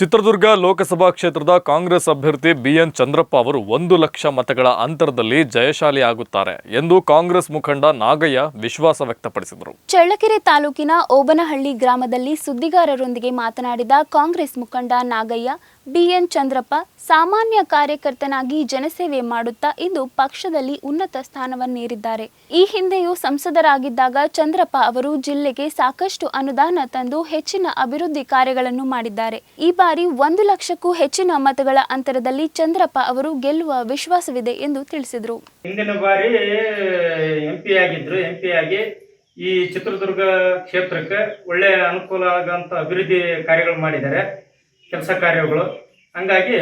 ಚಿತ್ರದುರ್ಗ ಲೋಕಸಭಾ ಕ್ಷೇತ್ರದ ಕಾಂಗ್ರೆಸ್ ಅಭ್ಯರ್ಥಿ ಬಿಎನ್ ಚಂದ್ರಪ್ಪ ಅವರು ಒಂದು ಲಕ್ಷ ಮತಗಳ ಅಂತರದಲ್ಲಿ ಜಯಶಾಲಿಯಾಗುತ್ತಾರೆ ಎಂದು ಕಾಂಗ್ರೆಸ್ ಮುಖಂಡ ನಾಗಯ್ಯ ವಿಶ್ವಾಸ ವ್ಯಕ್ತಪಡಿಸಿದರು. ಚಳ್ಳಕೆರೆ ತಾಲೂಕಿನ ಓಬನಹಳ್ಳಿ ಗ್ರಾಮದಲ್ಲಿ ಸುದ್ದಿಗಾರರೊಂದಿಗೆ ಮಾತನಾಡಿದ ಕಾಂಗ್ರೆಸ್ ಮುಖಂಡ ನಾಗಯ್ಯ, ಬಿಎನ್ ಚಂದ್ರಪ್ಪ ಸಾಮಾನ್ಯ ಕಾರ್ಯಕರ್ತನಾಗಿ ಜನಸೇವೆ ಮಾಡುತ್ತಾ ಇಂದು ಪಕ್ಷದಲ್ಲಿ ಉನ್ನತ ಸ್ಥಾನವನ್ನೇರಿದ್ದಾರೆ. ಈ ಹಿಂದೆಯೂ ಸಂಸದರಾಗಿದ್ದಾಗ ಚಂದ್ರಪ್ಪ ಅವರು ಜಿಲ್ಲೆಗೆ ಸಾಕಷ್ಟು ಅನುದಾನ ತಂದು ಹೆಚ್ಚಿನ ಅಭಿವೃದ್ಧಿ ಕಾರ್ಯಗಳನ್ನು ಮಾಡಿದ್ದಾರೆ. ಈ ಒಂದು ಲಕ್ಷಕ್ಕೂ ಹೆಚ್ಚಿನ ಮತಗಳ ಅಂತರದಲ್ಲಿ ಚಂದ್ರಪ್ಪ ಅವರು ಗೆಲ್ಲುವ ವಿಶ್ವಾಸವಿದೆ ಎಂದು ತಿಳಿಸಿದರು. ಹಿಂದಿನ ಬಾರಿ ಎಂಪಿ ಆಗಿದ್ರು. ಎಂ ಪಿ ಆಗಿ ಈ ಚಿತ್ರದುರ್ಗ ಕ್ಷೇತ್ರಕ್ಕೆ ಒಳ್ಳೆಯ ಅನುಕೂಲ ಆಗಂತ ಅಭಿವೃದ್ಧಿ ಕಾರ್ಯಗಳು ಮಾಡಿದ್ದಾರೆ, ಕೆಲಸ ಕಾರ್ಯಗಳು. ಹಂಗಾಗಿ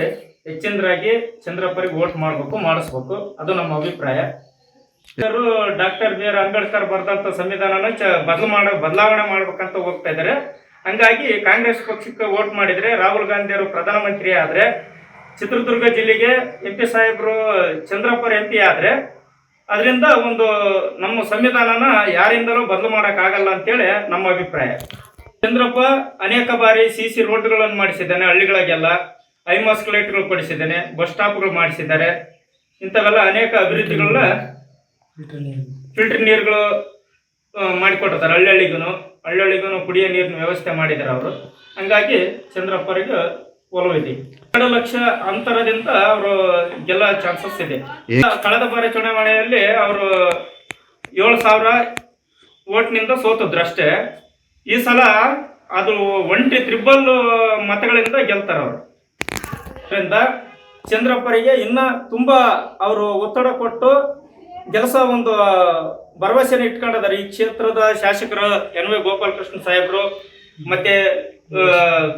ಹೆಚ್ಚಿನದಾಗಿ ಚಂದ್ರಪ್ಪರಿಗೆ ವೋಟ್ ಮಾಡಬೇಕು, ಮಾಡಿಸ್ಬೇಕು. ಅದು ನಮ್ಮ ಅಭಿಪ್ರಾಯ. ಡಾಕ್ಟರ್ ಬಿ ಆರ್ ಅಂಬೇಡ್ಕರ್ ಬರೆದಂತ ಸಂವಿಧಾನನ ಚ ಬದಲು ಮಾಡ ಬದಲಾವಣೆ ಮಾಡ್ಬೇಕಂತ ಹೋಗ್ತಾ ಇದ್ದಾರೆ. ಹಂಗಾಗಿ ಕಾಂಗ್ರೆಸ್ ಪಕ್ಷಕ್ಕೆ ವೋಟ್ ಮಾಡಿದ್ರೆ ರಾಹುಲ್ ಗಾಂಧಿ ಅವರು ಪ್ರಧಾನಮಂತ್ರಿ ಆದರೆ ಚಿತ್ರದುರ್ಗ ಜಿಲ್ಲೆಗೆ ಎಂ ಪಿ ಸಾಹೇಬರು ಚಂದ್ರಪ್ಪರ್ ಎಂ ಪಿ ಆದರೆ ಅದರಿಂದ ಒಂದು ನಮ್ಮ ಸಂವಿಧಾನನ ಯಾರಿಂದಲೂ ಬದಲು ಮಾಡೋಕ್ಕಾಗಲ್ಲ ಅಂತೇಳಿ ನಮ್ಮ ಅಭಿಪ್ರಾಯ. ಚಂದ್ರಪ್ಪ ಅನೇಕ ಬಾರಿ ಸಿ ಸಿ ರೋಡ್ಗಳನ್ನು ಮಾಡಿಸಿದ್ದಾನೆ ಹಳ್ಳಿಗಳಿಗೆಲ್ಲ ಐಮಾಸ್ ಲೈಟ್ಗಳು ಕೊಡಿಸಿದ್ದಾನೆ ಬಸ್ ಸ್ಟಾಪ್ಗಳು ಮಾಡಿಸಿದ್ದಾರೆ ಇಂಥವೆಲ್ಲ ಅನೇಕ ಅಭಿವೃದ್ಧಿಗಳನ್ನ ಫಿಲ್ಟರ್ ನೀರುಗಳು ಹಳ್ಳಿ ಹಳ್ಳಿಗೂ ಹಳ್ಳಿಗೂ ಕುಡಿಯೋ ನೀರಿನ ವ್ಯವಸ್ಥೆ ಮಾಡಿದ್ದಾರೆ ಅವರು. ಹಂಗಾಗಿ ಚಂದ್ರಪ್ಪರಿಗೆ ಒಲವಿದೆ ಎರಡು ಲಕ್ಷ ಅಂತರದಿಂದ ಅವರು ಗೆಲ್ಲ ಚಾನ್ಸಸ್ ಇದೆ. ಕಳೆದ ಬಾರಿ ಚುನಾವಣೆಯಲ್ಲಿ ಅವರು ಏಳು ಸಾವಿರ ಓಟ್ನಿಂದ ಸೋತಿದ್ರು ಅಷ್ಟೇ. ಈ ಸಲ ಅದು ಒಂಟಿ ತ್ರಿಬಲ್ ಮತಗಳಿಂದ ಗೆಲ್ತಾರೆ ಅವರು. ಅದರಿಂದ ಚಂದ್ರಪ್ಪರಿಗೆ ಇನ್ನ ತುಂಬಾ ಅವರು ಒತ್ತಡ ಕೊಟ್ಟು ಕೆಲಸ ಒಂದು ಭರವಸೆನ ಇಟ್ಕೊಂಡಿದ್ದಾರೆ. ಈ ಕ್ಷೇತ್ರದ ಶಾಸಕರು ಎನ್ ವಿ ಗೋಪಾಲಕೃಷ್ಣ ಸಾಹೇಬರು, ಮತ್ತೆ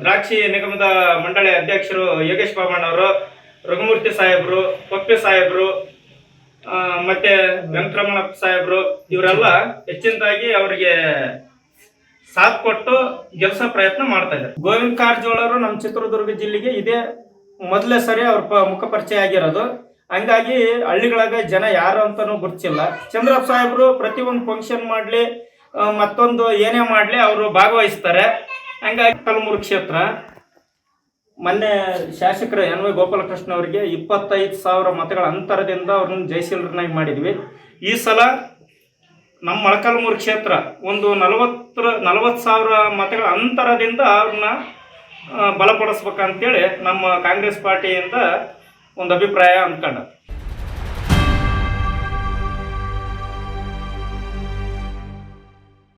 ದ್ರಾಕ್ಷಿ ನಿಗಮದ ಮಂಡಳಿ ಅಧ್ಯಕ್ಷರು ಯೋಗೇಶ್ ಬಾಬಣ್ಣವರು ರಘುಮೂರ್ತಿ ಸಾಹೇಬರು, ಪಪ್ಪಿ ಸಾಹೇಬರು ಮತ್ತೆ ವೆಂಕಟರಮಣಪ್ಪ ಸಾಹೇಬರು, ಇವರೆಲ್ಲ ಹೆಚ್ಚಿನದಾಗಿ ಅವರಿಗೆ ಸಾಥ್ ಕೊಟ್ಟು ಗೆಲ್ಸೋ ಪ್ರಯತ್ನ ಮಾಡ್ತಾ ಇದ್ದಾರೆ. ಗೋವಿಂದ ಕಾರಜೋಳರು ನಮ್ಮ ಚಿತ್ರದುರ್ಗ ಜಿಲ್ಲೆಗೆ ಇದೇ ಮೊದಲೇ ಸರಿ ಅವ್ರ ಪ ಮುಖ ಪರಿಚಯ ಆಗಿರೋದು. ಹಂಗಾಗಿ ಹಳ್ಳಿಗಳಾಗ ಜನ ಯಾರು ಅಂತಾನೂ ಗೊತ್ತಿಲ್ಲ. ಚಂದ್ರಪ್ಪ ಸಾಹೇಬರು ಒಂದು ಫಂಕ್ಷನ್ ಮಾಡಲಿ ಮತ್ತೊಂದು ಏನೇ ಮಾಡಲಿ ಅವರು ಭಾಗವಹಿಸ್ತಾರೆ. ಹಂಗಾಗಿ ಕಲ್ಮೂರು ಕ್ಷೇತ್ರ. ಮೊನ್ನೆ ಶಾಸಕರು ಎನ್ ವೈ ಗೋಪಾಲಕೃಷ್ಣ ಅವರಿಗೆ ಇಪ್ಪತ್ತೈದು ಸಾವಿರ ಮತಗಳ ಅಂತರದಿಂದ ಅವ್ರನ್ನ ಜಯಶೀಲರನ್ನಾಗಿ ಮಾಡಿದ್ವಿ. ಈ ಸಲ ನಮ್ಮ ಮೊಳಕಾಲ್ಮೂರು ಕ್ಷೇತ್ರ ಒಂದು ನಲವತ್ತರ, ನಲವತ್ತು ಸಾವಿರ ಮತಗಳ ಅಂತರದಿಂದ ಅವ್ರನ್ನ ಬಲಪಡಿಸ್ಬೇಕಂತೇಳಿ ನಮ್ಮ ಕಾಂಗ್ರೆಸ್ ಪಾರ್ಟಿಯಿಂದ ಒಂದು ಅಭಿಪ್ರಾಯ ಅಂದ್ಕೊಂಡ